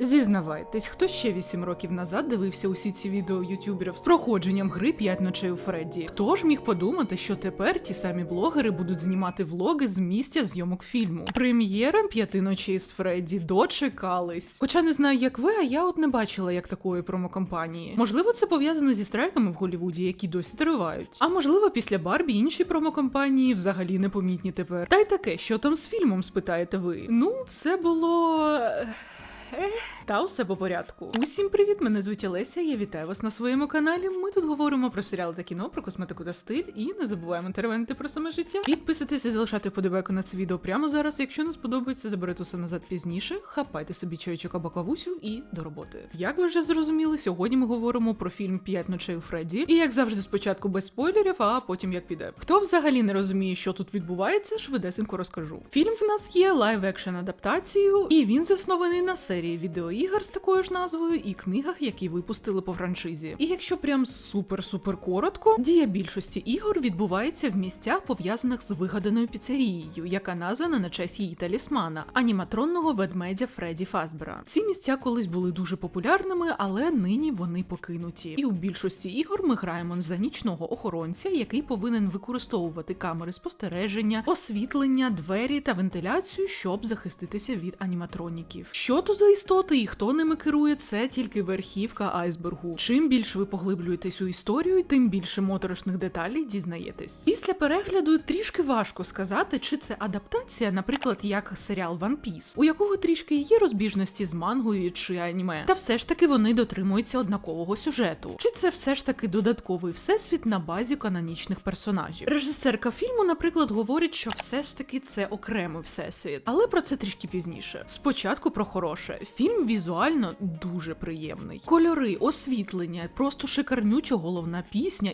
Зізнавайтесь, хто ще 8 років назад дивився усі ці відео ютуберів з проходженням гри «5 ночей у Фредді? Хто ж міг подумати, що тепер ті самі блогери будуть знімати влоги з місця зйомок фільму? Прем'єра п'яти ночей з Фредді дочекались. Хоча не знаю, як ви, а я от не бачила як такої промокампанії. Можливо, це пов'язано зі страйками в Голлівуді, які досі тривають. А можливо, після Барбі інші промокампанії взагалі непомітні тепер. Та й таке, що там з фільмом, спитаєте ви? Ну, це було. Та усе по порядку. Усім привіт! Мене звуть Олеся. Я вітаю вас на своєму каналі. Ми тут говоримо про серіали та кіно, про косметику та стиль, і не забуваємо теревенити про саме життя. Підписуйтесь і залишайте вподобайку на це відео прямо зараз. Якщо не сподобається, заберете усе назад пізніше. Хапайте собі чайочок або кавусю і до роботи. Як ви вже зрозуміли, сьогодні ми говоримо про фільм «П'ять ночей у Фредді. І як завжди, спочатку без спойлерів, а потім як піде. Хто взагалі не розуміє, що тут відбувається, швидесенько розкажу. Фільм в нас є лайв екшен адаптацією, і він заснований на серії відеоігр з такою ж назвою і книгах, які випустили по франшизі. І якщо прям супер-супер коротко, дія більшості ігор відбувається в місцях, пов'язаних з вигаданою піцерією, яка названа на честь її талісмана, аніматронного ведмедя Фредді Фазбера. Ці місця колись були дуже популярними, але нині вони покинуті. І у більшості ігор ми граємо за нічного охоронця, який повинен використовувати камери спостереження, освітлення, двері та вентиляцію, щоб захиститися від аніматроніків. Що то за істоти і хто ними керує, це тільки верхівка айсбергу. Чим більше ви поглиблюєтесь у історію, тим більше моторошних деталей дізнаєтесь. Після перегляду трішки важко сказати, чи це адаптація, наприклад, як серіал One Piece, у якого трішки є розбіжності з мангою чи аніме, та все ж таки вони дотримуються однакового сюжету. Чи це все ж таки додатковий всесвіт на базі канонічних персонажів? Режисерка фільму, наприклад, говорить, що все ж таки це окремий всесвіт, але про це трішки пізніше. Спочатку про хороше. Фільм візуально дуже приємний. Кольори, освітлення, просто шикарнюча головна пісня.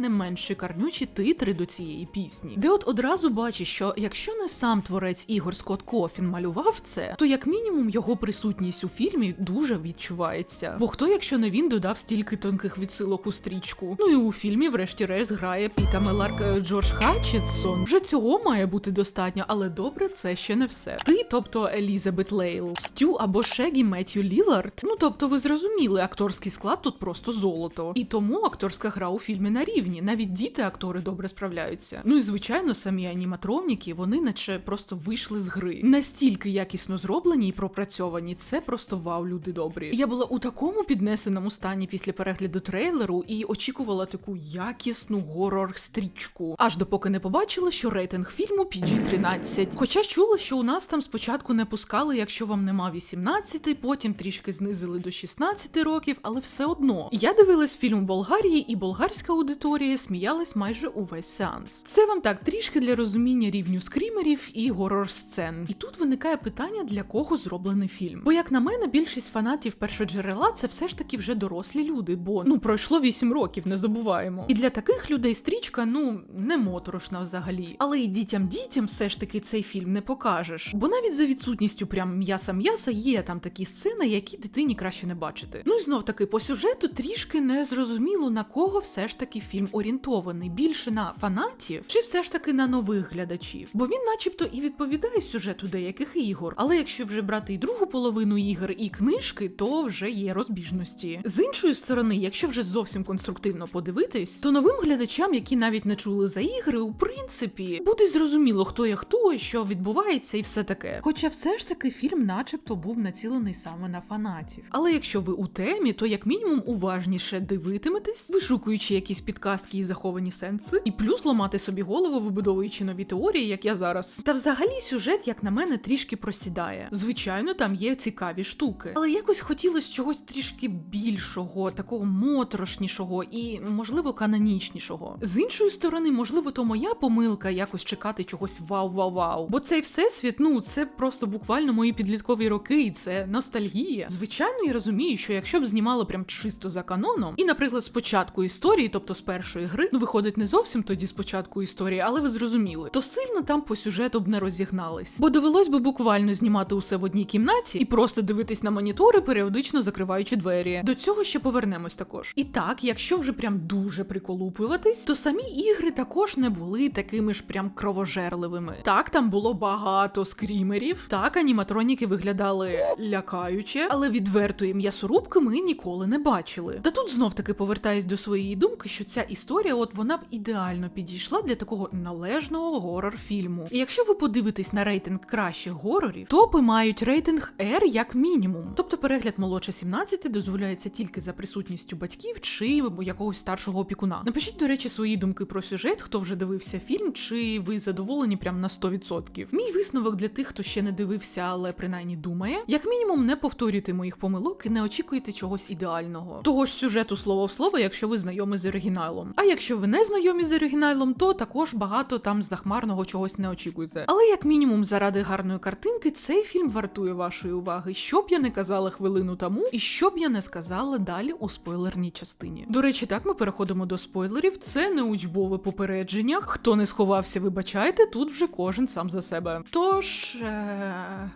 Не менш шикарнючі титри до цієї пісні, де от одразу бачиш, що якщо не сам творець Ігор Скотт Кофін малював це, то як мінімум його присутність у фільмі дуже відчувається. Бо хто, якщо не він, додав стільки тонких відсилок у стрічку? Ну і у фільмі, врешті-решт, грає Піта Меларк е, Джордж Хатчетсон. Вже цього має бути достатньо, але добре, це ще не все. Ти, тобто Елізабет Лейл, Стю або Шегі Меттью Лілард. Ну тобто, ви зрозуміли, акторський склад тут просто золото. І тому акторська гра у фільмі на рівні. Навіть діти актори добре справляються. Ну і звичайно, самі аніматроніки, вони наче просто вийшли з гри. Настільки якісно зроблені і пропрацьовані, це просто вау, люди добрі. Я була у такому піднесеному стані після перегляду трейлеру і очікувала таку якісну горор-стрічку. Аж допоки не побачила, що рейтинг фільму PG-13. Хоча чула, що у нас там спочатку не пускали, якщо вам нема 18, потім трішки знизили до 16 років, але все одно. Я дивилась фільм в Болгарії, і болгарська аудиторія сміялась майже увесь сеанс. Це вам так трішки для розуміння рівню скрімерів і горор сцен. І тут виникає питання, для кого зроблений фільм. Бо, як на мене, більшість фанатів першоджерела це все ж таки вже дорослі люди, бо ну пройшло 8 років, не забуваємо. І для таких людей стрічка, ну не моторошна взагалі. Але і дітям дітям все ж таки цей фільм не покажеш. Бо навіть за відсутністю прям м'яса м'яса є там такі сцени, які дитині краще не бачити. Ну і знов таки по сюжету трішки не зрозуміло на кого все ж таки фільм орієнтований більше на фанатів, чи все ж таки на нових глядачів. Бо він, начебто, і відповідає сюжету деяких ігор. Але якщо вже брати і другу половину ігор, і книжки, то вже є розбіжності. З іншої сторони, якщо вже зовсім конструктивно подивитись, то новим глядачам, які навіть не чули за ігри, у принципі, буде зрозуміло, хто є хто, що відбувається, і все таке. Хоча все ж таки фільм, начебто, був націлений саме на фанатів. Але якщо ви у темі, то як мінімум уважніше дивитиметесь, вишукуючи якісь підказки і заховані сенси, і плюс ламати собі голову, вибудовуючи нові теорії, як я зараз. Та взагалі сюжет, як на мене, трішки просідає. Звичайно, там є цікаві штуки, але якось хотілося чогось трішки більшого, такого моторошнішого і, можливо, канонічнішого. З іншої сторони, можливо, то моя помилка якось чекати чогось вау-вау-вау. Бо цей всесвіт, ну це просто буквально мої підліткові роки, і це ностальгія. Звичайно, я розумію, що якщо б знімали прям чисто за каноном, і, наприклад, спочатку історії, тобто з першої першої гри, ну виходить не зовсім тоді спочатку історії, але ви зрозуміли, то сильно там по сюжету б не розігнались. Бо довелось би буквально знімати усе в одній кімнаті і просто дивитись на монітори, періодично закриваючи двері. До цього ще повернемось також. І так, якщо вже прям дуже приколупуватись, то самі ігри також не були такими ж прям кровожерливими. Так, там було багато скрімерів. Так, аніматроніки виглядали лякаюче, але відвертої м'ясорубки ми ніколи не бачили. Та тут знов таки повертаюсь до своєї думки, що ця історія, от вона б ідеально підійшла для такого належного горор-фільму. І якщо ви подивитесь на рейтинг кращих горорів, топи мають рейтинг R як мінімум. Тобто перегляд молодше 17 дозволяється тільки за присутністю батьків чи якогось старшого опікуна. Напишіть, до речі, свої думки про сюжет, хто вже дивився фільм, чи ви задоволені прям на 100%. Мій висновок для тих, хто ще не дивився, але принаймні думає. Як мінімум, не повторюйте моїх помилок і не очікуйте чогось ідеального. Того ж сюжету слово в слово, якщо ви знайомі з оригіналом. А якщо ви не знайомі з оригіналом, то також багато там захмарного чогось не очікуйте. Але як мінімум, заради гарної картинки, цей фільм вартує вашої уваги, що б я не казала хвилину тому, і що б я не сказала далі у спойлерній частині. До речі, так ми переходимо до спойлерів. Це не учбове попередження. Хто не сховався, вибачайте, тут вже кожен сам за себе. Тож. Е...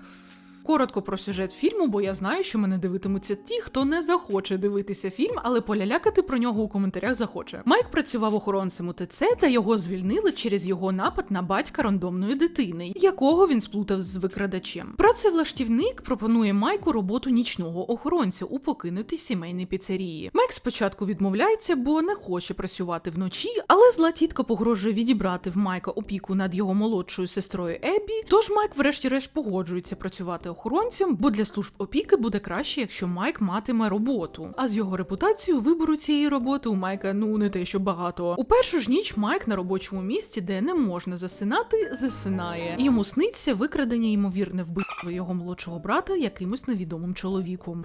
Коротко про сюжет фільму, бо я знаю, що мене дивитимуться ті, хто не захоче дивитися фільм, але полялякати про нього у коментарях захоче. Майк працював охоронцем у ТЦ, та його звільнили через його напад на батька рандомної дитини, якого він сплутав з викрадачем. Працевлаштівник пропонує Майку роботу нічного охоронця у покинутій сімейній піцерії. Майк спочатку відмовляється, бо не хоче працювати вночі, але зла тітка погрожує відібрати в Майка опіку над його молодшою сестрою Ебі. Тож Майк, врешті-решт, погоджується працювати охоронцем, бо для служб опіки буде краще, якщо Майк матиме роботу. А з його репутацією вибору цієї роботи у Майка ну не те, що багато. У першу ж ніч Майк на робочому місці, де не можна засинати, засинає. Йому сниться викрадення ймовірне вбивство його молодшого брата якимось невідомим чоловіком.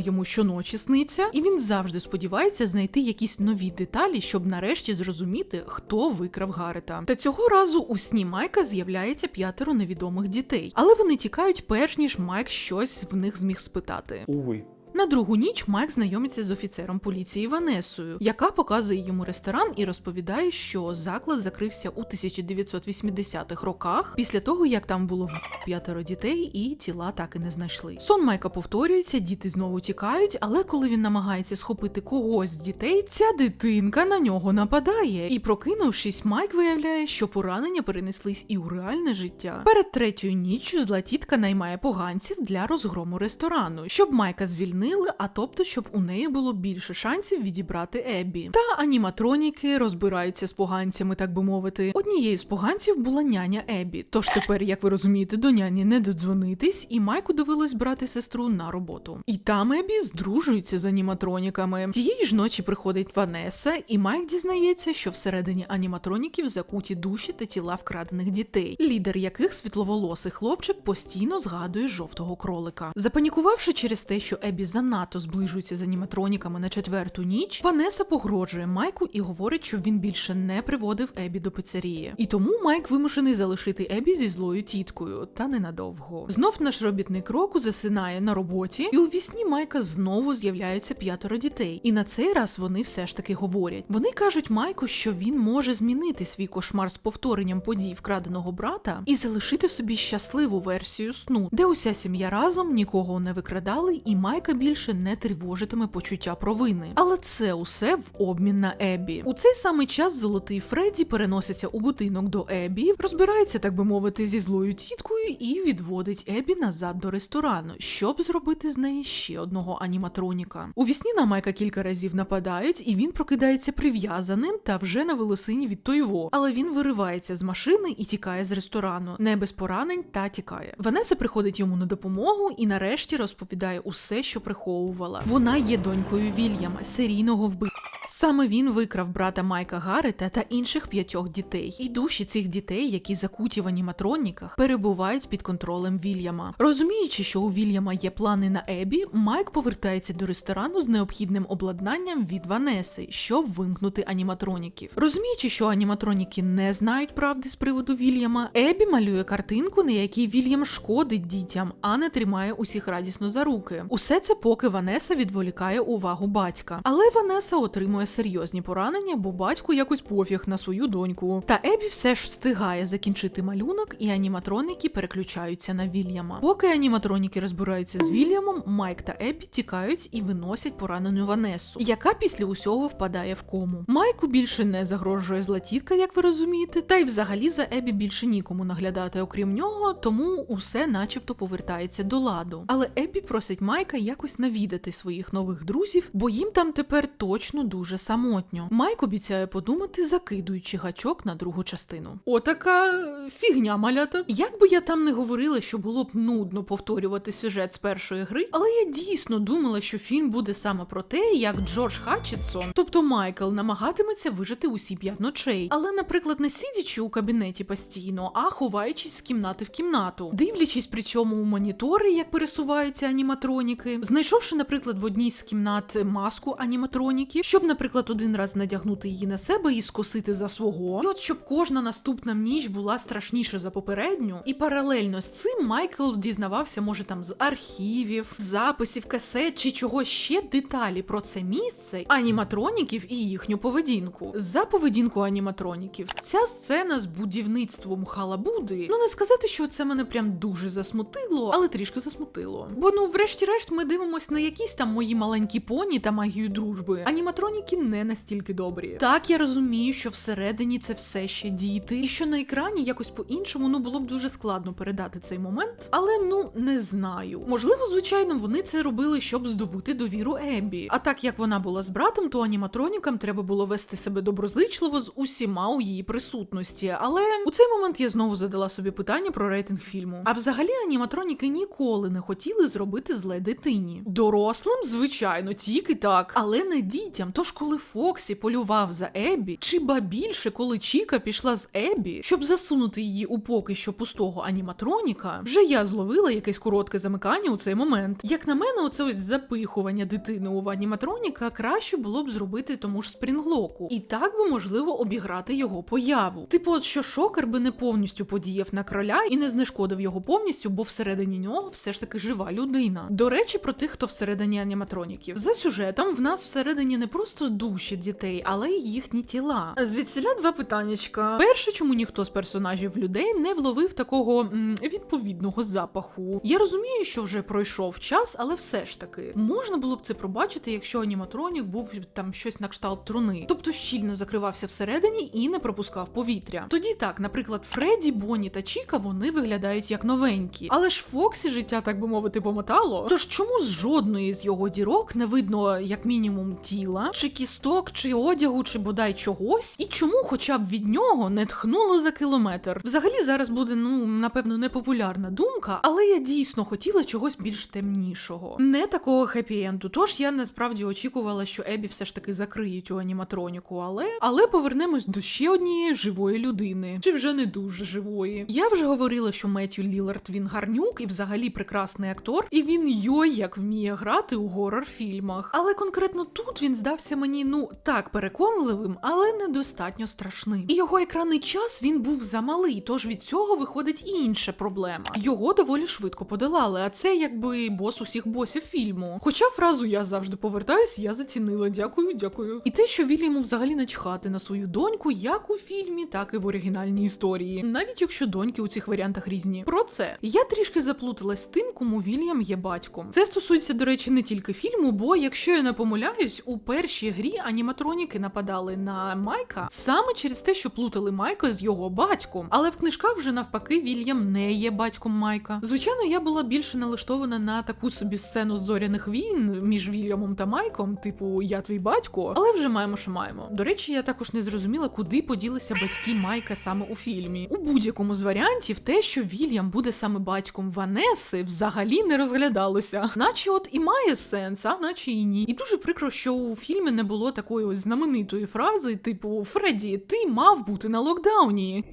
Йому щоночі сниться, і він завжди сподівається знайти якісь нові деталі, щоб нарешті зрозуміти, хто викрав Гарета. Та цього разу у сні Майка з'являється п'ятеро невідомих дітей, але вони тікають, перш ніж Майк щось в них зміг спитати. Увы. На другу ніч Майк знайомиться з офіцером поліції Ванесою, яка показує йому ресторан і розповідає, що заклад закрився у 1980-х роках, після того як там було п'ятеро дітей, і тіла так і не знайшли. Сон Майка повторюється, діти знову тікають, але коли він намагається схопити когось з дітей, ця дитинка на нього нападає. І прокинувшись, Майк виявляє, що поранення перенеслись і у реальне життя. Перед третьою ніччю зла тітка наймає поганців для розгрому ресторану, щоб Майка звільнили, а тобто, щоб у неї було більше шансів відібрати Еббі. Та аніматроніки розбираються з поганцями, так би мовити. Однією з поганців була няня Еббі. Тож тепер, як ви розумієте, до няні не додзвонитись, і Майку довелось брати сестру на роботу. І там Еббі здружується з аніматроніками. Тієї ж ночі приходить Ванеса, і Майк дізнається, що всередині аніматроніків закуті душі та тіла вкрадених дітей, лідер яких світловолосий хлопчик постійно згадує жовтого кролика. Запанікувавши через те, що Еббі занадто зближується з аніматроніками на четверту ніч, Ванеса погрожує Майку і говорить, щоб він більше не приводив Еббі до пицерії. І тому Майк вимушений залишити Еббі зі злою тіткою, та ненадовго. Знов наш робітник року засинає на роботі, і у вісні Майка знову з'являються п'ятеро дітей. І на цей раз вони все ж таки говорять. Вони кажуть Майку, що він може змінити свій кошмар з повторенням подій вкраденого брата і залишити собі щасливу версію сну, де уся сім'я разом нікого не викрадали, і Майка більше не тривожитиме почуття провини. Але це усе в обмін на Еббі. У цей самий час золотий Фредді переноситься у будинок до Еббі, розбирається, так би мовити, зі злою тіткою і відводить Еббі назад до ресторану, щоб зробити з неї ще одного аніматроніка. У вісні на Майка кілька разів нападають, і він прокидається прив'язаним та вже на волосині від Тойво. Але він виривається з машини і тікає з ресторану, не без поранень та тікає. Ванеса приходить йому на допомогу і нарешті розповідає усе, що приховувала. Вона є донькою Вільяма, серійного вбивця. Саме він викрав брата Майка Гаррета та інших п'ятьох дітей. І душі цих дітей, які закуті в аніматроніках, перебувають під контролем Вільяма. Розуміючи, що у Вільяма є плани на Ебі, Майк повертається до ресторану з необхідним обладнанням від Ванеси, щоб вимкнути аніматроніків. Розуміючи, що аніматроніки не знають правди з приводу Вільяма, Ебі малює картинку, на якій Вільям шкодить дітям, а не тримає усіх радісно за руки. Усе це поки Ванеса відволікає увагу батька. Але Ванеса отримує серйозні поранення, бо батьку якось пофіг на свою доньку. Та Ебі все ж встигає закінчити малюнок, і аніматроніки переключаються на Вільяма. Поки аніматроніки розбираються з Вільямом, Майк та Ебі тікають і виносять поранену Ванесу, яка після усього впадає в кому. Майку більше не загрожує зла тітка, як ви розумієте, та й взагалі за Ебі більше нікому наглядати, окрім нього, тому усе начебто повертається до ладу. Але Ебі просить Майка якось навідати своїх нових друзів, бо їм там тепер точно дуже самотньо. Майк обіцяє подумати, закидуючи гачок на другу частину. Отака фігня малята. Як би я там не говорила, що було б нудно повторювати сюжет з першої гри, але я дійсно думала, що фільм буде саме про те, як Джордж Хатчетсон, тобто Майкл, намагатиметься вижити усі п'ять ночей. Але, наприклад, не сидячи у кабінеті постійно, а ховаючись з кімнати в кімнату, дивлячись при цьому у монітори, як пересуваються аніматроніки, знайшовши, наприклад, в одній з кімнат маску аніматроніки, щоб, наприклад, один раз надягнути її на себе і скосити за свого, і от щоб кожна наступна ніч була страшніша за попередню, і паралельно з цим Майкл дізнавався, може там з архівів, записів, касет чи чогось ще деталі про це місце, аніматроніків і їхню поведінку. За поведінку аніматроніків ця сцена з будівництвом халабуди. Ну не сказати, що це мене прям дуже засмутило, але трішки засмутило. Бо ну, врешті-решт, ми дивимось на якісь там мої маленькі поні та магію дружби. Аніматроніки не настільки добрі. Так я розумію, що всередині це все ще діти, і що на екрані якось по-іншому ну було б дуже складно передати цей момент. Але ну не знаю. Можливо, звичайно, вони це робили, щоб здобути довіру Ебі. А так як вона була з братом, то аніматронікам треба було вести себе доброзичливо з усіма у її присутності. Але у цей момент я знову задала собі питання про рейтинг фільму. А взагалі аніматроніки ніколи не хотіли зробити зле дитині. Дорослим, звичайно, тільки так, але не дітям. Тож, коли Фоксі полював за Ебі, чи ба більше, коли Чіка пішла з Ебі, щоб засунути її у поки що пустого аніматроніка, вже я зловила якесь коротке замикання у цей момент. Як на мене, оце ось запихування дитини у аніматроніка краще було б зробити тому ж спрінглоку, і так би можливо обіграти його появу. Типу, от що шокер би не повністю подіяв на кроля і не знешкодив його повністю, бо всередині нього все ж таки жива людина. До речі, про тих, хто всередині аніматроніків. За сюжетом в нас всередині не просто душі дітей, але й їхні тіла. Звідсіля два питаннячка. Перше, чому ніхто з персонажів людей не вловив такого м, відповідного запаху. Я розумію, що вже пройшов час, але все ж таки можна було б це пробачити, якщо аніматронік був там щось на кшталт труни, тобто щільно закривався всередині і не пропускав повітря. Тоді так, наприклад, Фредді, Бонні та Чіка вони виглядають як новенькі, але ж Фоксі життя, так би мовити, помотало. Тож чому з жодної з його дірок не видно як мінімум тіла, чи кісток, чи одягу, чи бодай чогось? І чому, хоча б від нього не тхнуло за кілометр? Взагалі зараз буде ну напевно непопулярна думка, але я дійсно хотіла чогось більш темнішого, не такого хеппі-енду. Тож я насправді очікувала, що Ебі все ж таки закриє цю аніматроніку, але але повернемось до ще однієї живої людини, чи вже не дуже живої. Я вже говорила, що Меттю Лілард він гарнюк і взагалі прекрасний актор, і він йой як вміє грати у горор-фільмах. Але конкретно тут він здався мені ну так переконливим, але недостатньо страшним. І його екранний час він був замалий, тож від цього виходить і інша проблема. Його доволі швидко подолали, а це якби бос усіх босів фільму. Хоча фразу я завжди повертаюсь, я зацінила. Дякую, дякую. І те, що Вільяму взагалі начхати на свою доньку, як у фільмі, так і в оригінальній історії, навіть якщо доньки у цих варіантах різні. Про це я трішки заплуталась з тим, кому Вільям є батьком. Це стосується, до речі, не тільки фільму, бо якщо я не помиляюсь, у першій грі аніматроніки нападали на Майка саме через те, що плутали Майка з його батьком. Але в книжках вже навпаки Вільям не є батьком Майка. Звичайно, я була більше налаштована на таку собі сцену зоряних війн між Вільямом та Майком, типу я твій батько, але вже маємо, що маємо. До речі, я також не зрозуміла, куди поділися батьки Майка саме у фільмі. У будь-якому з варіантів те, що Вільям буде саме батьком Ванеси, взагалі не розглядалося. Наче от і має сенс, а наче і ні. І дуже прикро, що у фільмі не було такої ось знаменитої фрази, типу Фредді, ти мав бути на локдауні.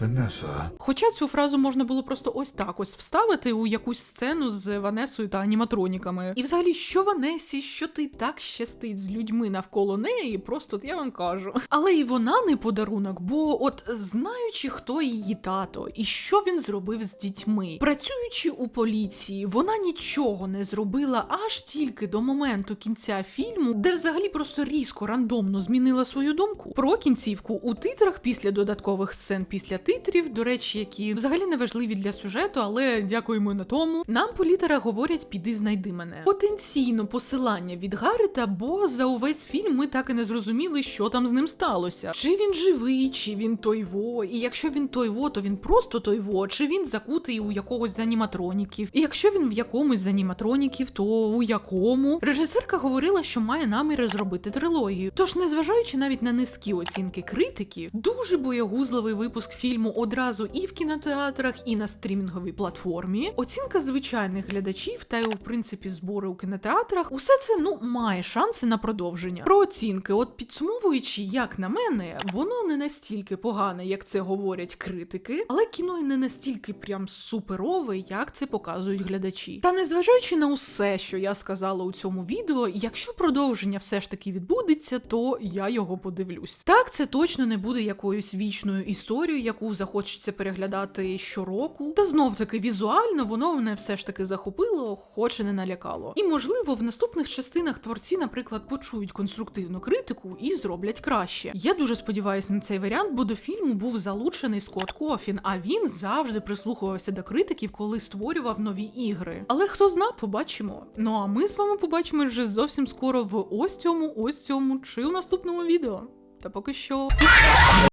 Vanessa. Хоча цю фразу можна було просто ось так ось вставити у якусь сцену з Ванесою та аніматроніками. І взагалі, що Ванесі, що ти так щастить з людьми навколо неї, просто я вам кажу. Але і вона не подарунок, бо от знаючи, хто її тато і що він зробив з дітьми, працюючи у поліції, вона нічого не зробила аж тільки до моменту кінця фільму, де взагалі просто різко рандомно змінила свою думку. Про кінцівку у титрах після додаткових сцен після титрів, до речі, які взагалі не важливі для сюжету, але дякуємо на тому. Нам по літерах говорять піди знайди мене. Потенційно посилання від Гаррета, бо за увесь фільм ми так і не зрозуміли, що там з ним сталося. Чи він живий, чи він тойво. І якщо він тойво, то він просто тойво, чи він закутий у якогось з аніматроніків. І якщо він в якомусь з аніматроніків, то у якому режисерка говорила, що має наміри зробити трилогію. Тож, незважаючи навіть на низькі оцінки критиків, дуже боягузливий випуск фільму одразу і в кінотеатрах, і на стрімінговій платформі. Оцінка звичайних глядачів та й в принципі збори у кінотеатрах. Усе це ну має шанси на продовження. Про оцінки, от підсумовуючи, як на мене, воно не настільки погане, як це говорять критики, але кіно і не настільки прям суперове, як це показують глядачі. Та незважаючи на усе, що я сказала у цьому відео, якщо продовження все ж таки відбудеться, то я його подивлюсь. Так, це точно не буде якоюсь вічною історією, яку захочеться переглядати щороку. Та знов таки візуально воно мене все ж таки захопило, хоч і не налякало. І можливо, в наступних частинах творці, наприклад, почують конструктивну критику і зроблять краще. Я дуже сподіваюся на цей варіант, бо до фільму був залучений Скотт Кофін, а він завжди прислухувався до критиків, коли створював нові ігри. Але хто зна, побачимо. Ну а ми з вами побачимо вже зовсім скоро в ось цьому, ось цьому чи у наступному відео. Та поки що.